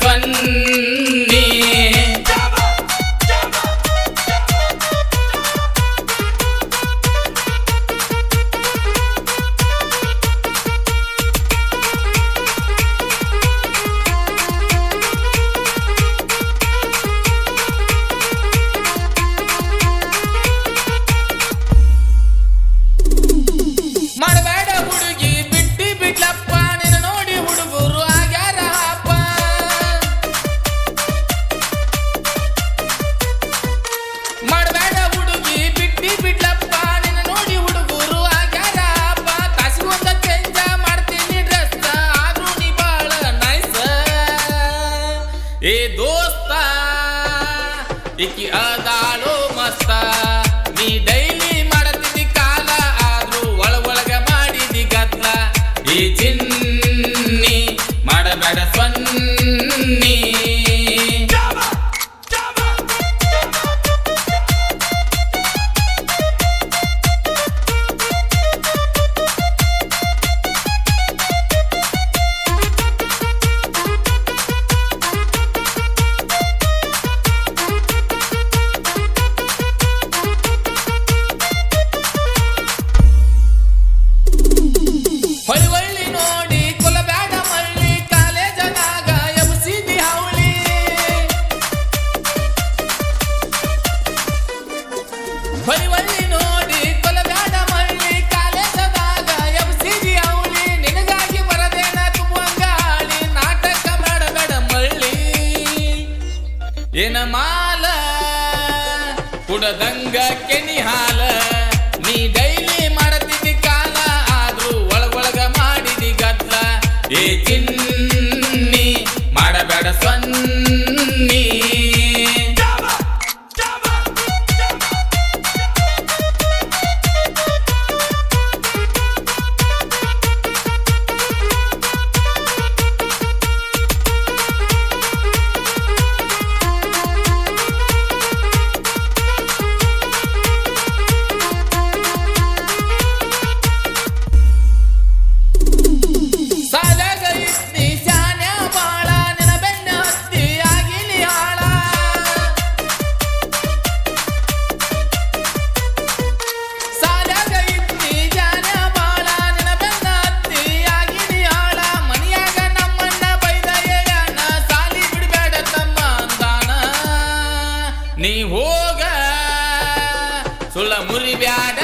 fun. ಇಕ್ಕಿ ಅದಾಳು ಮಸ್ತ. ನೀ ಡೈಲಿ ಮಾಡತಿದ್ದಿ ಕಾಲ ಆದ್ರೂ ಒಳ ಒಳಗ ಮಾಡಿದಿ ಗದ್ಲ. ಈ ಮಾಲ ಕುಡದಂಗ ಕೆನಿ ಹಾಲ. ನೀ ಡೈಲಿ ಮಾಡತಿದ್ದಿ ಕಾಲ ಆದ್ರೂ ಒಳಗೊಳಗ ಮಾಡಿದಿ ಗದ್ಲ. ಏ ಚಿನ್ನಿ ಮುರಿಬ್ಯಾಡ.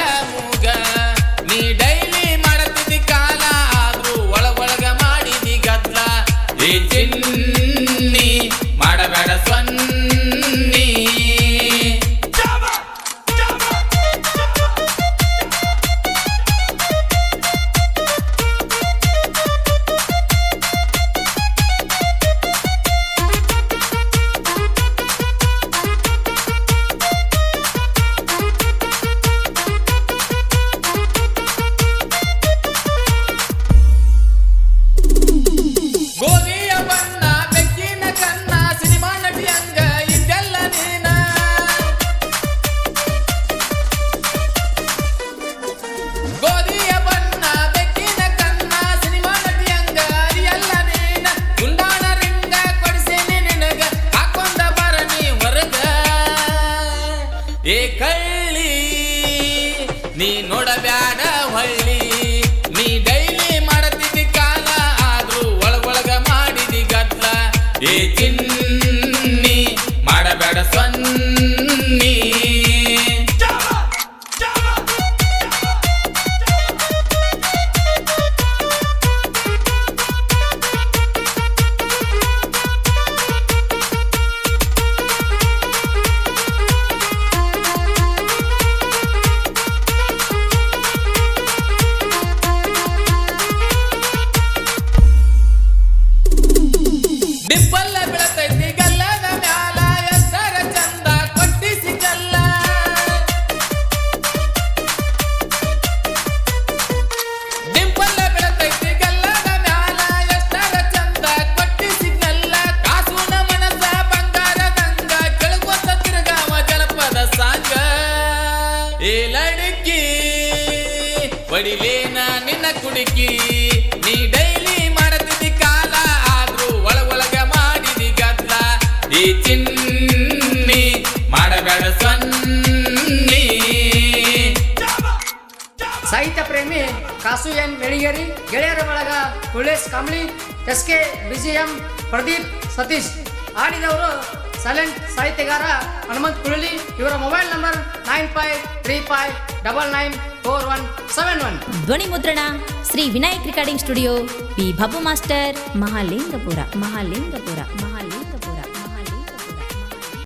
ಹೊಡಿಲೇನ ನಿನ್ನ ಕುಡುಕಿ ನೀ ಡೈಲಿ ಮಾಡತಿದ್ದಿ ಕಾಲ, ಆದ್ರೂ ಒಳ ಒಳಗ ಮಾಡಿದಿ ಈ ಚಿನ್ನಿ ಮಾಡಬೇಡ ಸನ್ನಿ. ಸಾಹಿತ್ಯ ಪ್ರೇಮಿ ಕಾಸು ಎನ್ ಮೆಳಿಗೇರಿ, ಗೆಳೆಯರ ಬಳಗ Kulesh Kambali S K BGM Pradeep Satish. ಆಡಿದವರು silent ಸಾಹಿತ್ಯಗಾರ ಹನುಮಂತ್ ಕುಳಲಿ ಇವರ mobile number nine five three five double nine four one seven one ಧ್ವನಿ ಮುದ್ರಣ Shri Vinayak recording studio P Babu master Mahalingapura Mahalingapura ಮಹಾ